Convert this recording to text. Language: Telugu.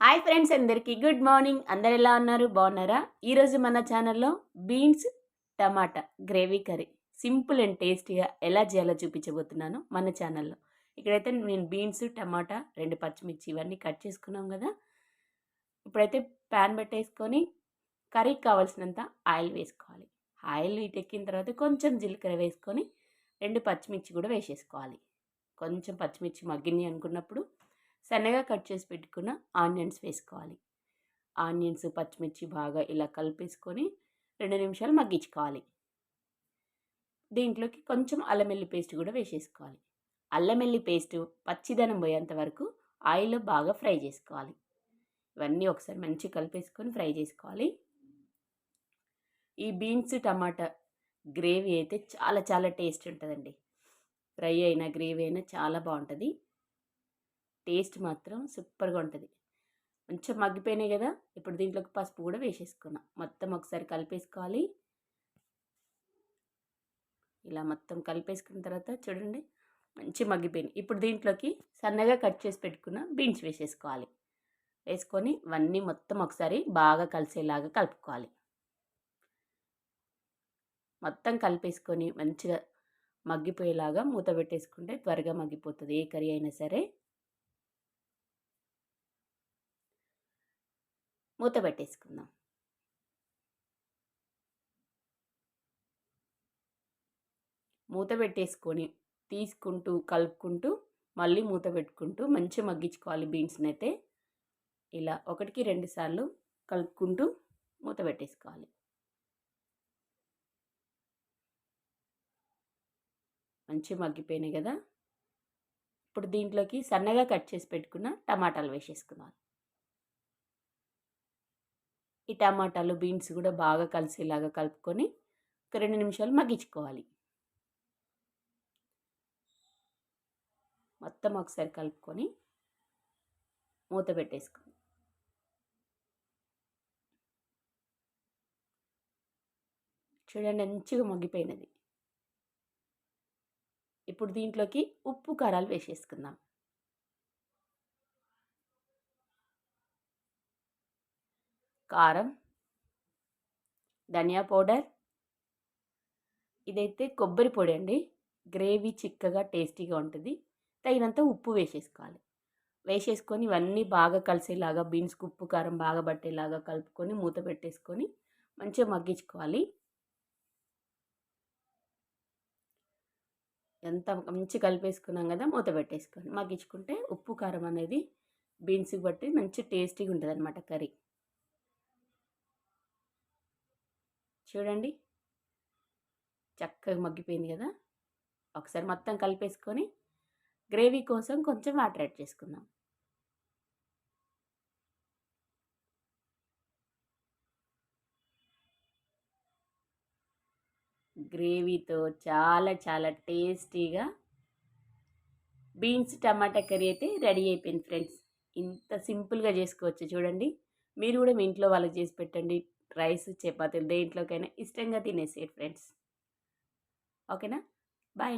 హాయ్ ఫ్రెండ్స్ అందరికీ గుడ్ మార్నింగ్. అందరు ఎలా ఉన్నారు? బాగున్నారా? ఈరోజు మన ఛానల్లో beans tomato gravy curry simple and టేస్టీగా ఎలా చేయాలో చూపించబోతున్నాను మన ఛానల్లో. ఇక్కడైతే నేను బీన్స్ టమాటా రెండు పచ్చిమిర్చి ఇవన్నీ కట్ చేసుకున్నాం కదా. ఇప్పుడైతే ప్యాన్ పెట్టేసుకొని కర్రీకి కావాల్సినంత ఆయిల్ వేసుకోవాలి. ఆయిల్ ఎక్కిన తర్వాత కొంచెం జీలకర్ర వేసుకొని రెండు పచ్చిమిర్చి కూడా వేసేసుకోవాలి. కొంచెం పచ్చిమిర్చి మగ్గింది అనుకున్నప్పుడు సన్నగా కట్ చేసి పెట్టుకున్న ఆనియన్స్ వేసుకోవాలి. ఆనియన్స్ పచ్చిమిర్చి బాగా ఇలా కలిపేసుకొని రెండు నిమిషాలు మగ్గించుకోవాలి. దీంట్లోకి కొంచెం అల్లం వెల్లి పేస్ట్ కూడా వేసేసుకోవాలి. అల్లం వెల్లి పేస్ట్ పచ్చిదనం పోయేంత వరకు ఆయిల్లో బాగా ఫ్రై చేసుకోవాలి. ఇవన్నీ ఒకసారి మంచిగా కలిపేసుకొని ఫ్రై చేసుకోవాలి. ఈ బీన్స్ టమాటా గ్రేవీ అయితే చాలా చాలా టేస్ట్ ఉంటుందండి. ఫ్రై అయినా గ్రేవీ అయినా చాలా బాగుంటుంది. టేస్ట్ మాత్రం సూపర్గా ఉంటుంది. కొంచెం మగ్గిపోయినాయి కదా! ఇప్పుడు దీంట్లోకి పసుపు కూడా వేసేసుకున్నాం. మొత్తం ఒకసారి కలిపేసుకోవాలి. ఇలా మొత్తం కలిపేసుకున్న తర్వాత చూడండి మంచి మగ్గిపోయినాయి. ఇప్పుడు దీంట్లోకి సన్నగా కట్ చేసి పెట్టుకున్న బీన్స్ వేసేసుకోవాలి. వేసుకొని ఇవన్నీ మొత్తం ఒకసారి బాగా కలిసేలాగా కలుపుకోవాలి. మొత్తం కలిపేసుకొని మంచిగా మగ్గిపోయేలాగా మూత పెట్టేసుకుంటే త్వరగా మగ్గిపోతుంది. ఏ కర్రీ అయినా సరే మూత పెట్టేసుకుందాం. మూత పెట్టేసుకొని తీసుకుంటూ కలుపుకుంటూ మళ్ళీ మూత పెట్టుకుంటూ మంచిగా మగ్గించుకోవాలి బీన్స్ని అయితే ఇలా ఒకటికి రెండు సార్లు కలుపుకుంటూ మూత పెట్టేసుకోవాలి. మంచిగా మగ్గిపోయినాయి కదా. ఇప్పుడు దీంట్లోకి సన్నగా కట్ చేసి పెట్టుకున్న టమాటాలు వేసేసుకున్నాను ఈ టమాటాలు బీన్స్ కూడా బాగా కలిసేలాగా కలుపుకొని ఒక రెండు నిమిషాలు మగ్గించుకోవాలి. మొత్తం ఒకసారి కలుపుకొని మూత పెట్టేసుకోండి చూడండి మంచిగా మగ్గిపోయినది. ఇప్పుడు దీంట్లోకి ఉప్పు కారాలు వేసేసుకుందాం. కారం ధనియా పౌడర్ ఇదైతే కొబ్బరి పొడి అండి. గ్రేవీ చిక్కగా టేస్టీగా ఉంటుంది. తగినంత ఉప్పు వేసేసుకోవాలి. వేసేసుకొని ఇవన్నీ బాగా కలిసేలాగా బీన్స్కి ఉప్పు కారం బాగా పట్టేలాగా కలుపుకొని మూత పెట్టేసుకొని మంచిగా మగ్గించుకోవాలి. ఎంత మంచి కలిపేసుకున్నాం కదా మూత పెట్టేసుకొని మగ్గించుకుంటే ఉప్పు కారం అనేది బీన్స్కి బట్టి మంచి టేస్టీగా ఉంటుంది అనమాట కర్రీ. చూడండి. చక్కగా మగ్గిపోయింది కదా. ఒకసారి మొత్తం కలిపేసుకొని గ్రేవీ కోసం కొంచెం వాటర్ యాడ్ చేసుకుందాం. గ్రేవీతో చాలా చాలా టేస్టీగా బీన్స్ టమాటా కర్రీ అయితే రెడీ అయిపోయింది ఫ్రెండ్స్. ఇంత సింపుల్గా చేసుకోవచ్చు చూడండి. మీరు కూడా మీ ఇంట్లో వాళ్ళకి చేసి పెట్టండి. రైస్ చపాతీలు దేంట్లోకైనా ఇష్టంగా తినేసే ఫ్రెండ్స్. ఓకేనా? బాయ్